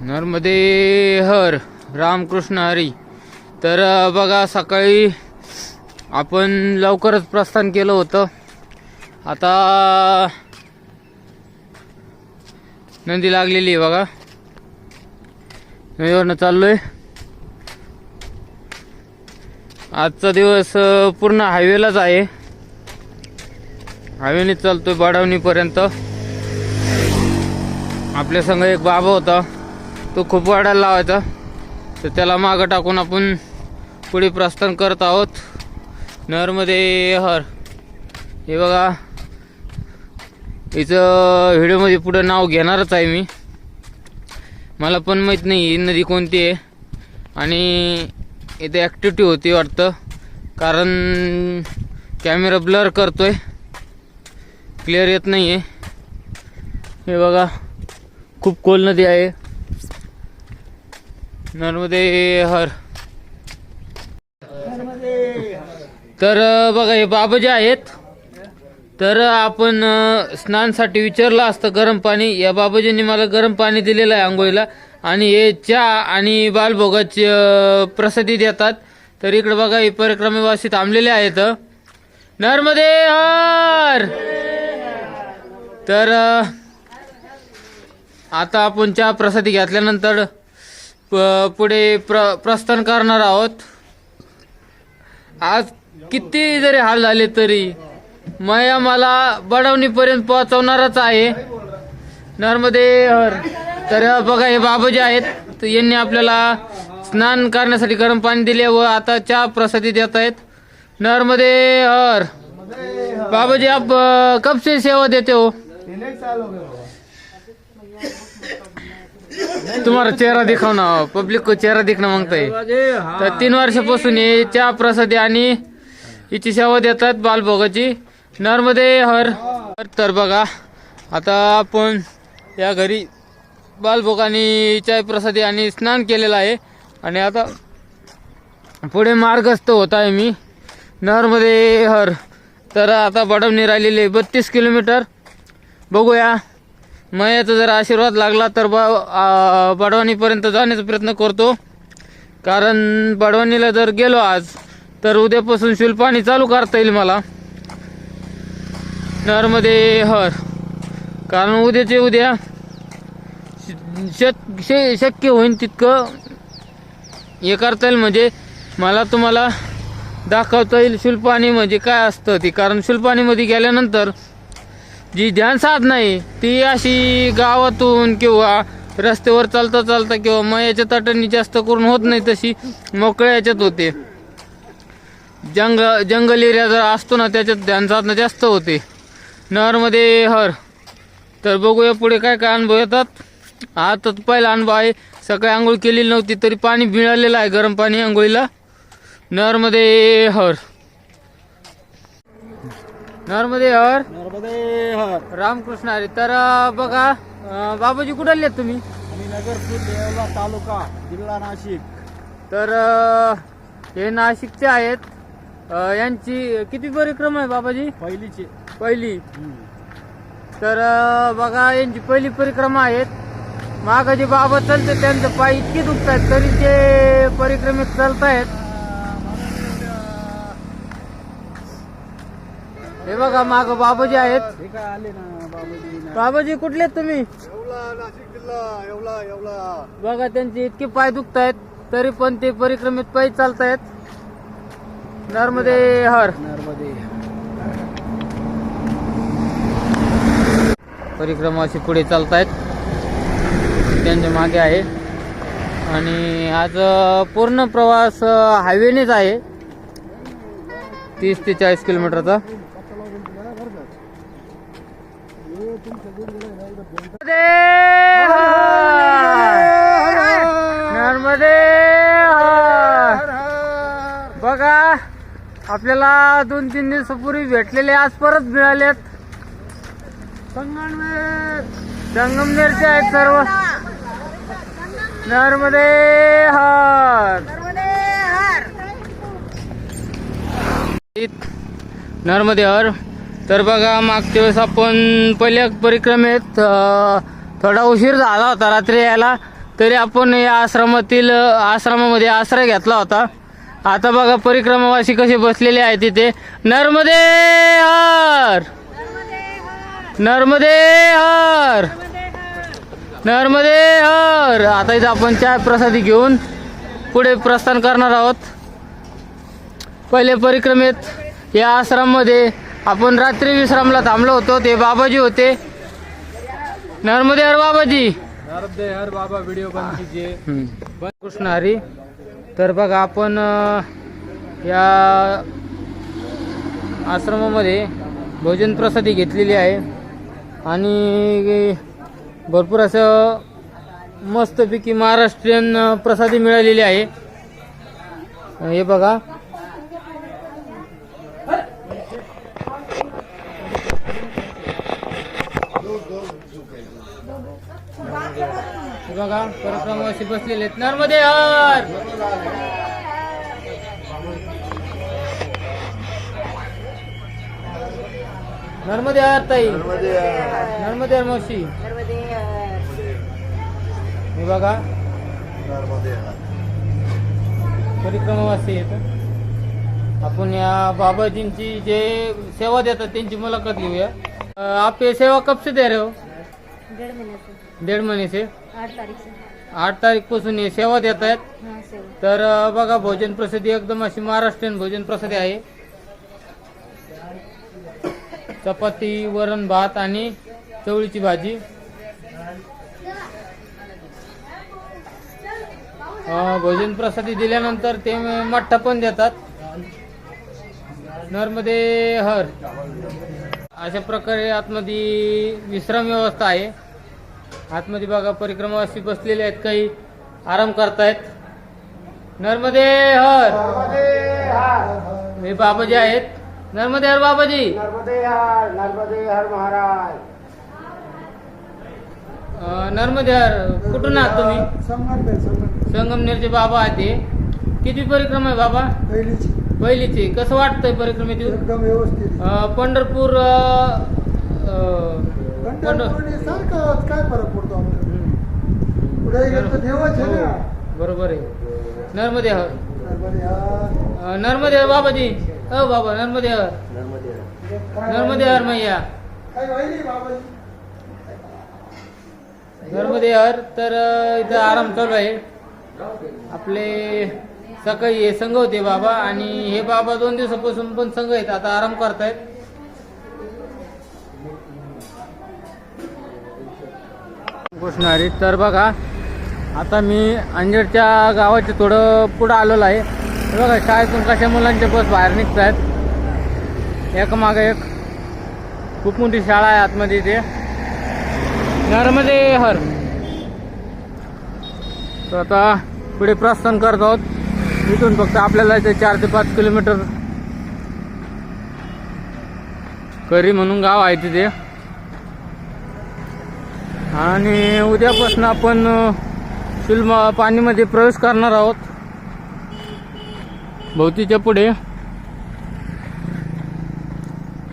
नर्मदे हर रामकृष्ण हरी. तर बघा सकाळी आपण लवकरच प्रस्थान केलं होतं. आता नदी लागलेली आहे बघा. नदीवरनं चाललोय. आजचा दिवस पूर्ण हायवेलाच आहे. हायवेने चालतोय बाडावणीपर्यंत. आपल्या संग एक बाबा होता. तो खूप वाढायला लावायचा. तर त्याला मागं टाकून आपण पुढे प्रस्थान करत आहोत. नरमध्ये हर. हे बघा. हिचं व्हिडिओमध्ये पुढं नाव घेणारच आहे मी. मला पण माहीत नाही ही नदी कोणती आहे. आणि इथे ॲक्टिव्हिटी होती वाटतं. कारण कॅमेरा ब्लर करतोय. क्लिअर येत नाही आहे हे बघा. खूप खोल नदी आहे. नर्मदे हर तर बघा हे बाबा जे आहेत तर आपण स्नानसाठी विचारलं असतं गरम पाणी. या बाबाजींनी मला गरम पाणी दिलेलं आहे आंघोळीला. आणि हे चहा आणि बालभोगाची प्रसादी देतात. तर इकडे बघा हे परिक्रमेवासी थांबलेले आहेत. नर्मदे हर तर आता आपण चहा प्रसादी घेतल्यानंतर पुढे प्र प्रस्थान करणार आहोत. आज किती जरी हाल झाले तरी माया मला बडवणीपर्यंत पोहोचवणारच आहे. नर्मदे हर. तर बघा हे बाबूजी आहेत. तर यांनी आपल्याला स्नान करण्यासाठी गरम पाणी दिले व आता चहा प्रसादी देत आहेत. नर्मदे हर. बाबूजी आप कब से सेवा देते हो? तुम्हाला चेहरा दिखाव ना पब्लिक को चेहरा दिखणं मागताय. तर तीन वर्षापासून हे चहा प्रसादी आणि हिची सेवा देतात बालभोगाची. नर्मदे हर तर बघा आता आपण या घरी बालभोग आणि चाय प्रसादी आणि स्नान केलेलं आहे. आणि आता पुढे मार्गस्थ होत आहे मी. नरमध्ये हर तर आता बडवणी राहिलेली बत्तीस किलोमीटर. बघूया. मयाचा जर आशीर्वाद लागला तर बा बडवानीपर्यंत जाण्याचा प्रयत्न करतो. कारण बडवानीला जर गेलो आज तर उद्यापासून शुल्पाणी चालू करता येईल मला. नरमध्ये हर. कारण उद्याचे उद्या शक शे- शक्य होईल तितकं. हे करता येईल म्हणजे मला तुम्हाला दाखवता येईल शुल्पाणी म्हणजे काय असतं ती. कारण शुल्पाणीमध्ये गेल्यानंतर जी ध्यान साधना आहे ती अशी गावातून किंवा रस्त्यावर चालता चालता किंवा मयाच्या तटांनी जास्त करून होत नाही तशी मोकळ्या याच्यात होते. जंग जंगल एरिया जर असतो ना त्याच्यात ध्यान साधना जास्त होते. नहरमध्ये हर. तर बघूया पुढे काय काय अनुभव येतात. हा तर पहिला अनुभव आहे सकाळी आंघोळ केलेली नव्हती तरी पाणी मिळालेलं आहे गरम पाणी आंघोळीला. नहरमध्ये हर. नहरमध्ये हर। नर्मदे हर। रामकृष्ण हरी। तर बघा अं, बाबाजी कुठे आले तुम्ही? आणि नगरपूर देवला तालुका जिल्हा नाशिक. तर अं, हे नाशिकचे आहेत. अं, यांची किती परिक्रमा आहे बाबाजी? पहिलीची. पहिली. तर अं, बघा यांची पहिली परिक्रमा आहेत. माग जे बाबा चालते त्यांचं पाय इतके दुखत आहेत तरी ते परिक्रमेत चालतायत. हे बघा माग बाबाजी आहेत. हे काय आले ना बाबाजी? बाबाजी कुठले आहेत तुम्ही? येवला नाशिक जिल्हा. येवला येवला. बघा त्यांचे इतके पाय दुखत आहेत तरी पण ते परिक्रमेत पायी चालतायत. नर्मदे हर. नर्मदे परिक्रमा अशी पुढे चालतायत. त्यांच्या मागे आहे. आणि आज अ, पूर्ण प्रवास हायवेनेच आहे. तीस ते चाळीस किलोमीटरचा. नर्मदे! बघा आपल्याला दोन तीन दिवसापूर्वी भेटलेले आज परत मिळालेत. संगमनेर. संगमनेरचे आहेत सर्व. नर्मदे हर. नर्मदे हर. तर बघा मागच्या वेळेस आपण पहिल्या परिक्रमेत थोडा उशीर झाला होता रात्री यायला तरी आपण या आश्रमातील आश्रमामध्ये आश्रय घेतला होता. आता बघा परिक्रमावासी कसे बसलेले आहेत तिथे नर्मदे हर! नर्मदे हर! नर्मदे हर! आता इथं आपण चाय प्रसादी घेऊन पुढे प्रस्थान करणार आहोत. पहिले परिक्रमेत या आश्रममध्ये आपण रात्री विश्रामला थांबलो होतो ते बाबाजी होते. नर्मदे हर बाबाजी. नर्मदे हर बाबा व्हिडिओ बंद कीजिए. कृष्ण हरी. तर बघा आपण या आश्रमामध्ये भोजन प्रसादी घेतलेली आहे. आणि भरपूर असं मस्तपैकी महाराष्ट्रीयन प्रसादी मिळालेली आहे. हे बघा. बघा परिक्रमावासी बसलेले आहेत. नर्मदे हर! नर्मदे हर ताई. नर्मदे हर. मावशी. हे बघा. परिक्रमावासी आहेत. आपण या बाबाजींची जे सेवा देतात त्यांची मुलाखत घेऊया. अ, आप ये सेवा कब से दे रहे हो? डेढ़ महीने से डेढ़ महीने से? आठ तारीख से. आठ तारीखपासून हे सेवा देत आहेत. हाँ तर अ, बघा भोजन प्रसिद्धी एकदम अशी महाराष्ट्रीयन भोजन प्रसिद्धी आहे. चपाती वरण भात आणि चवळीची भाजी. अ, भोजन प्रसादी दिल्यानंतर ते मठ्ठा पण देतात. नर्मदे हर. अशा प्रकारे आतमध्ये विश्राम व्यवस्था आहे. आतमध्ये बघा परिक्रमावासी बसलेले आहेत काही आराम करतायत. नर्मदे हर. हे बाबाजी आहेत. नर्मदे हर बाबाजी. नर्मदे हर नर्मदे हर महाराज. नर्मदे हर कुठून आहात तुम्ही? संगमनेर संगमनेर. संगमनेरचे बाबा आहेत ते किती परिक्रमा आहे बाबा? पहिलीची. पहिलीची. कसं वाटतंय अं, पंढरपूर सारखं काय फरक पडतो आपल्याला? हम्म. पुढे गेलं तर देवाच आहे ना. हो, बरोबर आहे. नर्मदे हर नर्मदे हर बाबाजी. अ बाबा नर्मदे हर नर्मदे हर मैया. काय वहिनी बाबाजी? नर्मदे हर तर इथं आराम चालू आहे. आपले सकाळी हे संघ होते बाबा आणि हे बाबा दोन दिवसापासून पण संघ आहेत. आता आराम करतायत. घोषणारी तर बघा आता मी अंजेडच्या गावाचे थोडं पुढं आलेलो आहे. बघा शाळेतून कशा मुलांचे बस बाहेर निघत आहेत एकमागे एक. खूप मोठी शाळा आहे आतमध्ये इथे. नर्मदे हर. तर आता पुढे प्रस्थान करत आहोत. इथून फक्त आपल्याला इथे चार ते पाच किलोमीटर. करी म्हणून गाव आहे तिथे. आणि उद्यापासून आपण शुल्म पाणीमध्ये प्रवेश करणार आहोत. भोवतीच्या पुढे.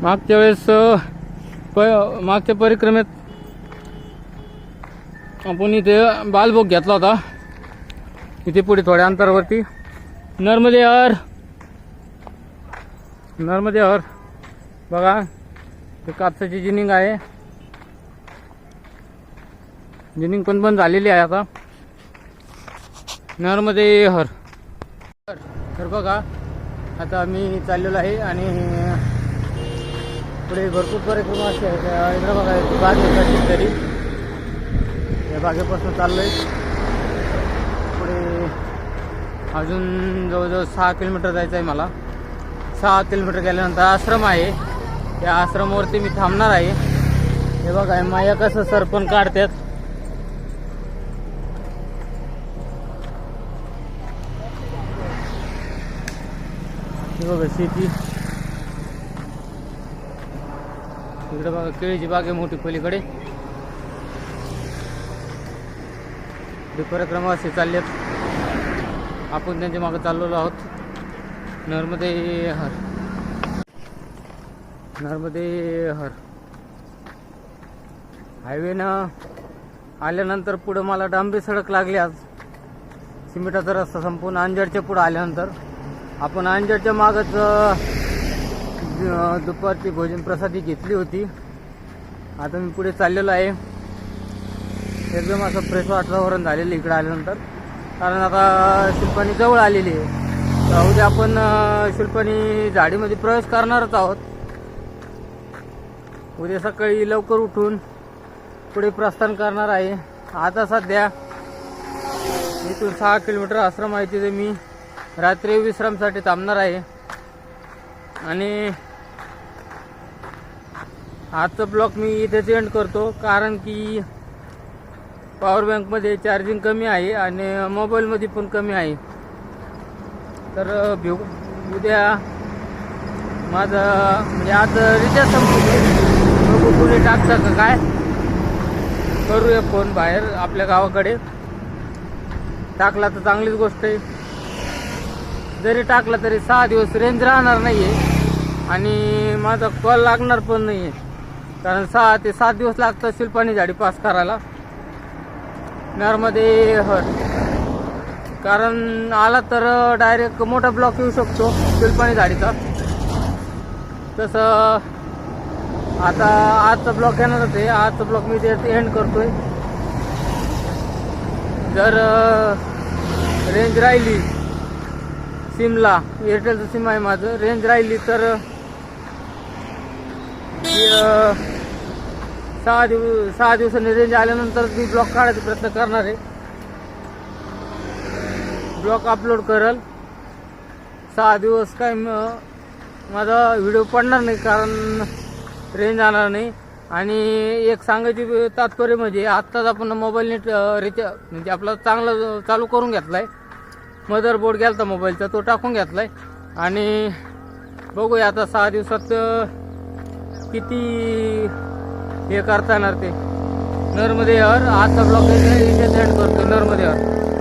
मागच्या वेळेस प मागच्या परिक्रमेत आपण इथे बालभोग घेतला होता. इथे पुढे थोड्या अंतरावरती. नर्मदे हर. नर्मदे हर. बघा ते कापसाची जिनिंग आहे. जिनिंग पण बंद झालेली आहे आता. नरमध्ये हर. तर बघा आता आम्ही चाललेलो आहे आणि पुढे भरपूर कार्यक्रम असे आहेत. इकडं बघा बाग आहे तरी या बागेपासून आहे पुढे अजून जवळजवळ सहा किलोमीटर जायचं आहे मला. सहा किलोमीटर गेल्यानंतर आश्रम आहे. त्या आश्रमावरती मी थांबणार आहे. हे बघा माया कसं सरपण काढतात. हे बघा शेती. इकडे बघा केळीची बाग आहे मोठी पलीकडे. ते परिक्रमावासी चाललेत. आपण त्यांच्या मागे चाललेलो आहोत. नर्मदे हर. नर्मदे हर. हायवे ना आल्यानंतर पुढं मला डांबरी सडक लागली आज. सिमेंटाचा रस्ता संपून अंजडच्या पुढं आल्यानंतर. आपण अंजडच्या मागच दुपारची भोजन प्रसादी घेतली होती. आता मी पुढे चाललेलो आहे. एकदम असं फ्रेश वातावरण झालेलं इकडं आल्यानंतर. कारण आता शिल्पानी जवळ आलेली आहे. तर उद्या आपण अ, शिल्पानी झाडीमध्ये प्रवेश करणारच आहोत. उद्या सकाळी लवकर उठून पुढे प्रस्थान करणार आहे. आता सध्या इथून सहा किलोमीटर आश्रम आहे तिथे मी. रात्री विश्रामसाठी थांबणार आहे. आणि आजचं ब्लॉक मी इथेच एंड करतो. कारण की पॉवर बँकमध्ये चार्जिंग कमी आहे आणि मोबाईलमध्ये पण कमी आहे. तर भिव उद्या माझं म्हणजे आज रिचार्ज संपतो. बघू कुणी टाकतं का काय. करूया फोन बाहेर आपल्या गावाकडे. टाकला तर चांगलीच गोष्ट आहे. जरी टाकला तरी सहा दिवस रेंज राहणार नाही आहे आणि माझा कॉल लागणार पण नाही आहे कारण सहा ते सात दिवस लागतात शिल्पानी झाडी पास करायला. नरमध्ये हर कारण आला तर डायरेक्ट मोठा ब्लॉक येऊ शकतो शिल्पानी झाडीचा. तसं आता आजचा ब्लॉक येणारच आहे. आजचा ब्लॉक मी ते एंड करतोय. जर रेंज राहिली सिमला. एअरटेलचं सिम आहे माझं. रेंज राहिली तर सहा दिवस सहा दिवसांनी रेंज आल्यानंतर मी ब्लॉक काढायचा प्रयत्न करणार आहे. ब्लॉक अपलोड करल. सहा दिवस काय माझा व्हिडिओ पडणार नाही कारण रेंज आणणार नाही. आणि एक सांगायची तात्पर्य म्हणजे आत्ताच आपण मोबाईल नेट रिचार्ज म्हणजे आपला चांगला चालू करून घेतलाय. मदरबोर्ड होता मोबाईलचा तो टाकून घेतलाय. आणि बघूया आता सहा दिवसात किती हे करता येणार ते. नरमध्ये हर आजचा ब्लॉक इथे सेंड करतो नरमध्ये हर